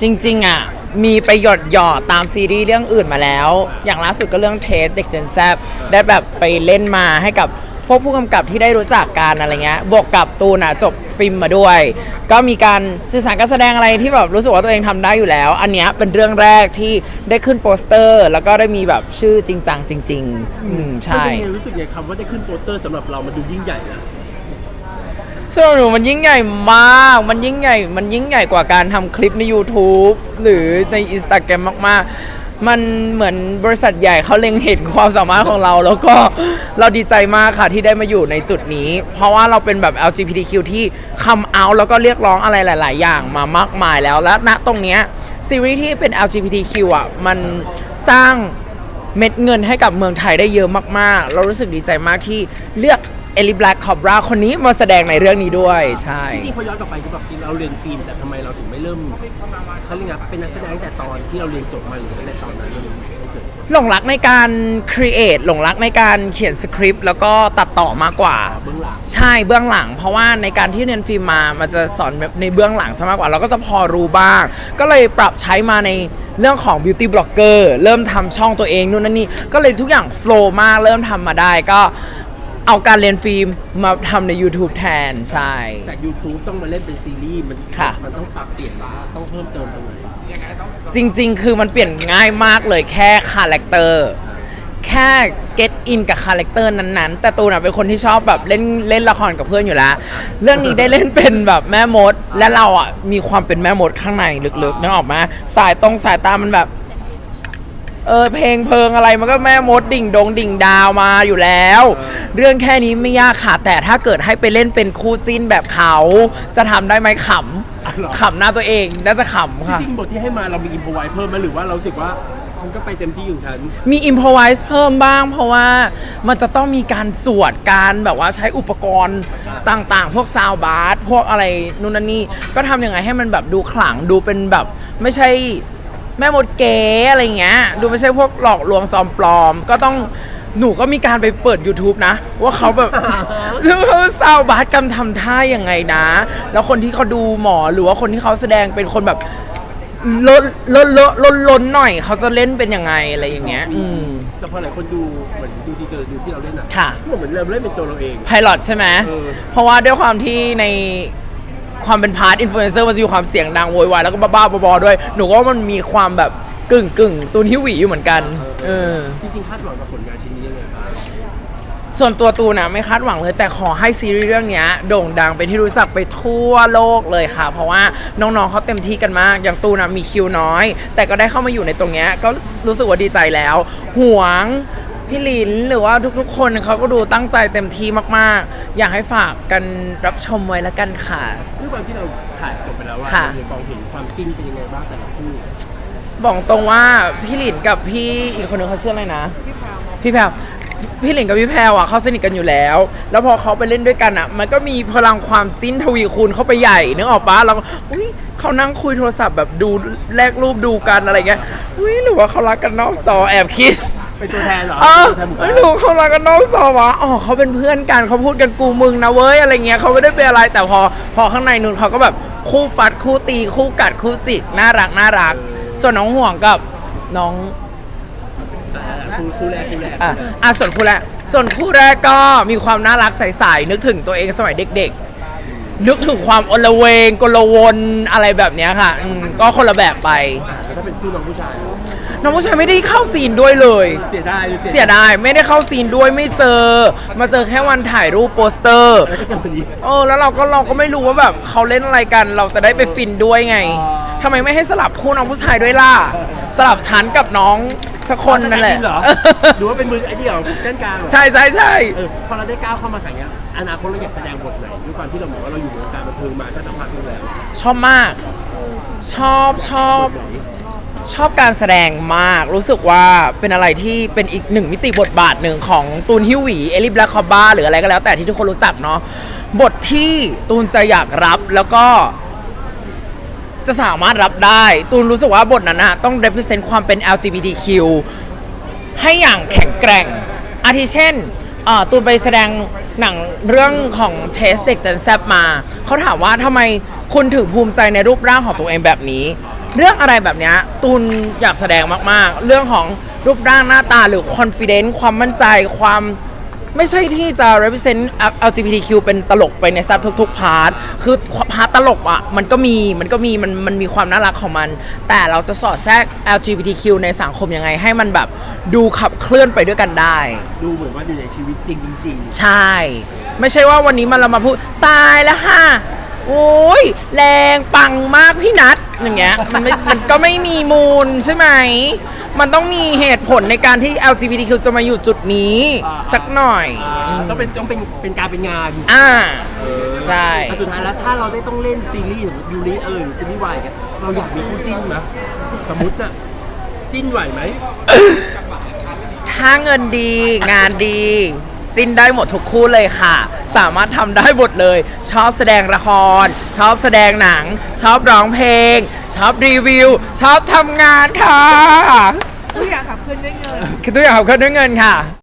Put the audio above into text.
จริงๆ อะ มีไปหยดหยอดตามซีรีส์เรื่องอื่นมาแล้ว อย่างล่าสุดก็เรื่องเทสเด็กเจนแซบได้แบบไปเล่นมาให้กับพวกผู้กำกับที่ได้รู้จักกันอะไรเงี้ยบวกกับตูนอะจบฟิล์มมาด้วย ก็มีการสื่อสารการแสดงอะไรที่แบบรู้สึกว่าตัวเองทำได้อยู่แล้ว อันเนี้ยเป็นเรื่องแรกที่ได้ขึ้นโปสเตอร์ แล้วก็ได้มีแบบชื่อจริงจังจริง ๆ อืมใช่ เป็นไงรู้สึกไงคำว่าได้ขึ้นโปสเตอร์สำหรับเรามันดูยิ่งใหญ่นะ สำหรับหนูมันยิ่งใหญ่มาก มันยิ่งใหญ่ มันยิ่งใหญ่กว่าการทำคลิปใน YouTube หรือใน Instagram มาก ๆ มันเหมือนบริษัทใหญ่เขาเล็งเห็นความสามารถของเรา แล้วก็เราดีใจมากค่ะที่ได้มาอยู่ในจุดนี้ เพราะว่าเราเป็นแบบ LGBTQ ที่คำเอาแล้วก็เรียกร้องอะไรหลาย ๆ อย่างมามากมายแล้ว และณตรงเนี้ยซีรีส์ที่เป็น LGBTQ อะมันสร้างเม็ดเงินให้กับเมืองไทยได้เยอะมาก ๆ เรารู้สึกดีใจมากที่เลือก เอลิแบล็กคอบราคนนี้มาแสดงในเรื่องนี้ด้วยใช่ จริงๆพอย้อนกลับไปคือแบบเราเรียนฟิล์มแต่ทำไมเราถึงไม่เริ่มเขาเรียกไงเป็นนักแสดงตั้งแต่ตอนที่เราเรียนจบมาหรือตั้งแต่ตอนนั้นมันเกิดหลงรักในการครีเอทหลงรักในการเขียนสคริปต์แล้วก็ตัดต่อมากกว่า เบื้องหลัง ใช่เบื้องหลัง เพราะว่าในการที่เรียนฟิล์มมามันจะสอนแบบในเบื้องหลังซะมากกว่า เราก็จะพอรู้บ้าง ก็เลยปรับใช้มาในเรื่องของ beauty blogger เริ่มทำช่องตัวเองนู่นนั่นนี่ก็เลยทุกอย่างโฟล์มากเริ่มทำมาได้ก็ เอาการเรียนฟิล์มมาทำใน YouTube แทนใช่ จาก YouTube ต้องมาเล่นเป็นซีรีส์มันค่ะ มันต้องปรับเปลี่ยนว่าต้องเพิ่มเติมตรงไหนจริง ๆ คือมันเปลี่ยนง่ายมากเลยแค่คาแรคเตอร์แค่ get in กับคาแรคเตอร์นั้นๆ แต่ตูนอะเป็นคนที่ชอบแบบเล่นเล่นละครกับเพื่อนอยู่แล้ว เรื่องนี้ได้เล่นเป็นแบบแม่มด และเราอะมีความเป็นแม่มดข้างในลึกๆนึกออกมาสายตรงสายตามันแบบ เออเพลงเพลิงอะไรมันก็แม่มดดิ่งดงดิ่งดาวมาอยู่แล้ว เรื่องแค่นี้ไม่ยากค่ะ แต่ถ้าเกิดให้ไปเล่นเป็นคู่จิ้นแบบเขา จะทำได้ไหมขำขำหน้าตัวเองน่าจะขำค่ะ จริงๆบทที่ให้มาเรามีอินพอไว้เพิ่มไหมหรือว่าเรารู้สึกว่าฉันก็ไปเต็มที่ของฉัน มีอิมพอไวส์เพิ่มบ้าง เพราะว่ามันจะต้องมีการสวดการแบบว่าใช้อุปกรณ์ต่างๆ พวกซาวบาร์พวกอะไรนู่นนั่นนี่ ก็ทำยังไงให้มันแบบดูขลังดูเป็นแบบ ไม่ใช่ แม่มดเก๋อะไรเงี้ย ดูไม่ใช่พวกหลอกลวงซอมปลอม ก็ต้องหนูก็มีการไปเปิด YouTube นะ ว่าเขาแบบเขาซาวบาร์กันทำท่ายังไงนะ แล้วคนที่เขาดูหมอหรือว่าคนที่เขาแสดงเป็นคนแบบลดลดลดลดล้นหน่อย เขาจะเล่นเป็นยังไงอะไรอย่างเงี้ย อืมแต่พอหลายคนดูเหมือนดูทีเซอร์ดูที่เราเล่นอะค่ะ เหมือนเราเล่นเป็นตัวเราเองไพลอตใช่ไหมเออเพราะว่าด้วยความที่ใน ความเป็นพาร์ทอินฟลูเอนเซอร์มันจะมีความเสียงดังโวยวายแล้วก็บ้าๆบอๆด้วย หนูก็ว่ามันมีความแบบกึ่งกึ่งๆตูนที่หวีอยู่เหมือนกัน เออ จริงๆคาดหวังกับผลงานชิ้นนี้ยังไงบ้าง ส่วนตัวตูนนะไม่คาดหวังเลยแต่ขอให้ซีรีส์เรื่องเนี้ยโด่งดังเป็นที่รู้จักไปทั่วโลกเลยค่ะ เพราะว่าน้องๆเขาเต็มที่กันมาก อย่างตูนนะมีคิวน้อย แต่ก็ได้เข้ามาอยู่ในตรงเนี้ยก็รู้สึกว่าดีใจแล้วห่วง พี่ลินหรือว่าทุกๆ คนเขาก็ดูตั้งใจเต็มที่มากๆ อยากให้ฝากกันรับชมไว้แล้วกันค่ะ ด้วยความที่เราถ่ายจบไปแล้วว่าค่ะในกองเห็นความจิ้นเป็นยังไงบ้างแต่ละคู่บอกตรงว่าพี่หลินกับพี่อีกคนนึงเขาชื่ออะไรนะ พี่แพรวพี่หลินกับพี่แพรวอะเขาสนิทกันอยู่แล้ว แล้วพอเขาไปเล่นด้วยกันอะ มันก็มีพลังความจิ้นทวีคูณเข้าไปใหญ่นึกออกปะเราก็อุ้ยเขานั่งคุยโทรศัพท์แบบดูแลกรูปดูกันอะไรเงี้ยอุ้ยหรือว่าเขารักกันนอกจอแอบคิด เป็นตัวแทนเหรอเออเป็นตัวแทนหมู่บ้าไม่นรู้เขารักกันนอกจอวะอ๋อเขาเป็นเพื่อนกันเขาพูดกันกูมึงนะเว้ยอะไรเงี้ยเขาไม่ได้เป็นอะไรแต่พอพอข้างในนู่นเขาก็แบบคู่ฟัดคู่ตี คู่กัดคู่จิกน่ารักน่ารัก ส่วนน้องห่วงกับน้องอ่าคู่คู่แรกคู่แรกอะอะส่วนคู่แรก ส่วนคู่แรกก็มีความน่ารักใสๆนึกถึงตัวเองสมัยเด็กๆ นึกถึงความอลเวงกลวนอะไรแบบเนี้ยค่ะอืมก็คนละแบบไปอ่าแล้วถ้าเป็นคู่น้องผู้ชาย น้องผู้ชายไม่ได้เข้าซีนด้วยเลย เสียดายหรือเสียดายไม่ได้เข้าซีนด้วยไม่เจอ มาเจอแค่วันถ่ายรูปโปสเตอร์ แล้วก็จะวันนี้ เออแล้วเราก็เราก็ไม่รู้ว่าแบบเขาเล่นอะไรกัน เราจะได้ไปฟินด้วยไงทำไมไม่ให้สลับคู่น้องผู้ชายด้วยล่ะ สลับฉันกับน้องสักคนนั่นแหละจริงเหรอหรือว่าเป็นมือไอ้เดี่ยวเส้นกลางเหรอใช่ใช่ใช่เออพอเราได้ก้าวเข้ามาขังเนี้ยอนาคตเราอยากแสดงบทไหนด้วยความที่เราบอกว่าเราอยู่ในวงการบันเทิงมาก็สัมผัสดูแล้วชอบมาก ชอบชอบบทไหน ชอบการแสดงมากรู้สึกว่าเป็นอะไรที่เป็นอีกหนึ่งมิติบทบาทหนึ่งของตูนฮิวหวีเอลิบลาคอบ้าหรืออะไรก็แล้วแต่ที่ทุกคนรู้จักเนาะบทที่ตูนจะอยากรับแล้วก็จะสามารถรับได้ ตูนรู้สึกว่าบทนั้นนะต้อง represent ความเป็น LGBTQ ให้อย่างแข็งแกร่ง อาทิเช่นตูนไปแสดงหนังเรื่องของเทสเด็กจันแซบมา เขาถามว่าทำไมคุณถึงภูมิใจในรูปร่างของตัวเองแบบนี้ เรื่องอะไรแบบเนี้ยตูนอยากแสดงมากๆ เรื่องของรูปร่างหน้าตาหรือ confidence ความมั่นใจความไม่ใช่ที่จะ represent LGBTQ เป็นตลกไปในซับทุกๆพาร์ทคือพาร์ทตลกอะมันก็มีมันก็มีมันมันมีความน่ารักของมัน แต่เราจะสอดแทรก LGBTQ ในสังคมยังไง ให้มันแบบดูขับเคลื่อนไปด้วยกันได้ ดูเหมือนว่าอยู่ในชีวิตจริงจริงใช่ ไม่ใช่ว่าวันนี้มันเรามาพูดตายแล้วค่ะ โอ้ยแรงปังมากพี่นัทอย่างเงี้ยมันไม่มันก็ไม่มีมูลใช่ไหม มันต้องมีเหตุผลในการที่ LGBTQ จะมาอยู่จุดนี้สักหน่อยๆอ่าต้องเป็นต้องเป็นเป็นการเป็นงานอ่า ใช่ แต่สุดท้ายแล้วถ้าเราได้ต้องเล่นซีรีส์ของยูริเออหรือซีรีส์วายกันเราอยากมีคู่จิ้นไหมสมมติน่ะจิ้นไหวไหมถ้าเงินดีงานดี จินได้หมดทุกคู่เลยค่ะ สามารถทำได้หมดเลย ชอบแสดงละคร ชอบแสดงหนัง ชอบร้องเพลง ชอบรีวิว ชอบทำงานค่ะ ทุกอย่างขับเคลื่อนด้วยเงิน คือตัวอย่างขับเคลื่อนด้วยเงินค่ะ